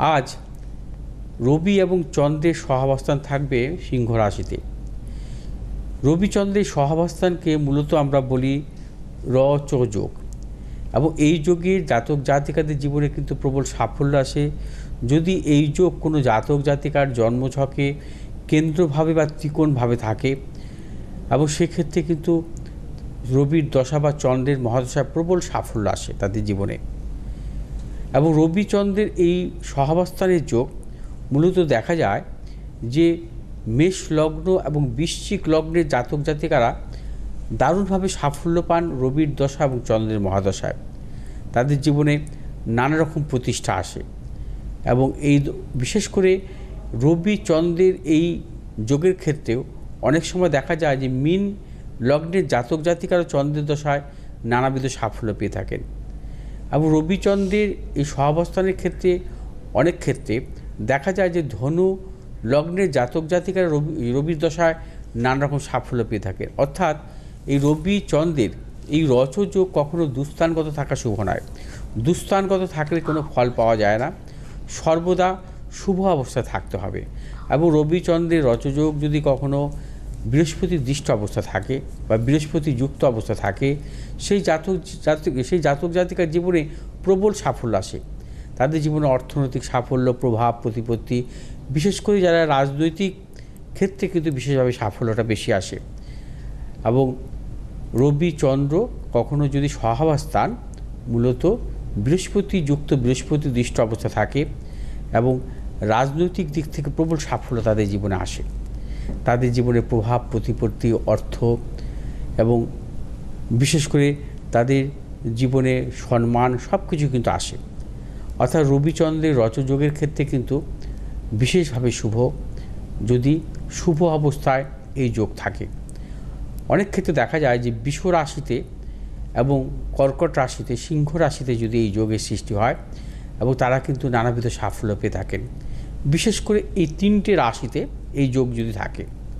আজ রবি এবং চন্দ্রের সহাবস্থান থাকবে সিংহ রাশিতে। রবিচন্দ্রের সহাবস্থানকে মূলত আমরা বলি র চ যোগ। এবং এই যোগের জাতক জাতিকাদের জীবনে কিন্তু প্রবল সাফল্য আসে। যদি এই যোগ কোনো জাতক জাতিকার জন্মছকে কেন্দ্রভাবে বা ত্রিকোণভাবে থাকে, এবং সেক্ষেত্রে কিন্তু রবির দশা বা চন্দ্রের মহাদশায় প্রবল সাফল্য আসে তাদের জীবনে। এবং রবিচন্দ্রের এই সহাবস্থানের যোগ মূলত দেখা যায় যে মেষ লগ্ন এবং বৃশ্চিক লগ্নের জাতক জাতিকারা দারুণভাবে সাফল্য পান রবির দশা এবং চন্দ্রের মহাদশায়। তাদের জীবনে নানা রকম প্রতিষ্ঠা আসে এবং এই বিশেষ করে রবি চন্দ্রের এই যোগের ক্ষেত্রেও অনেক সময় দেখা যায় যে মিন লগ্নের জাতক জাতিকারা চন্দ্রের দশায় নানাবিধ সাফল্য পেয়ে থাকেন। এবং রবিচন্দ্রের এই সহাবস্থানের ক্ষেত্রে, অনেক ক্ষেত্রে দেখা যায় যে ধনু লগ্নের জাতক জাতিকারা রবি, রবির দশায় নানা রকম সাফল্য পেয়ে থাকে। অর্থাৎ এই রবিচন্দ্রের এই রচযোগ কখনো দুস্থানগত থাকা শুভ নয়। দুস্থানগত থাকলে কোনো ফল পাওয়া যায় না। সর্বদা শুভ অবস্থায় থাকতে হবে। এবং রবিচন্দ্রের রচযোগ যদি কখনো বৃহস্পতির দৃষ্ট অবস্থা থাকে বা বৃহস্পতি যুক্ত অবস্থা থাকে, সেই জাতক জাতক, সেই জাতক জাতিকার জীবনে প্রবল সাফল্য আসে। তাদের জীবনে অর্থনৈতিক সাফল্য, প্রভাব, প্রতিপত্তি, বিশেষ করে যারা রাজনৈতিক ক্ষেত্রে কিন্তু বিশেষভাবে সাফল্যটা বেশি আসে। এবং রবি চন্দ্র কখনো যদি সহাবস্থান, মূলত বৃহস্পতি যুক্ত বৃহস্পতি দৃষ্ট অবস্থা থাকে এবং রাজনৈতিক দিক থেকে প্রবল সাফল্য তাদের জীবনে আসে। তাদের জীবনে প্রভাব, প্রতিপত্তি, অর্থ এবং বিশেষ করে তাদের জীবনে সম্মান সব কিছু কিন্তু আসে। অর্থাৎ রবিচন্দ্রের রচযোগের ক্ষেত্রে কিন্তু বিশেষভাবে শুভ, যদি শুভ অবস্থায় এই যোগ থাকে। অনেক ক্ষেত্রে দেখা যায় যে বিশ্ব রাশিতে এবং কর্কট রাশিতে, সিংহ রাশিতে যদি এই যোগের সৃষ্টি হয় এবং তারা কিন্তু নানাবিধ সাফল্য পেয়ে থাকেন। বিশেষ করে এই তিনটে রাশিতে এই যোগ যদি থাকে।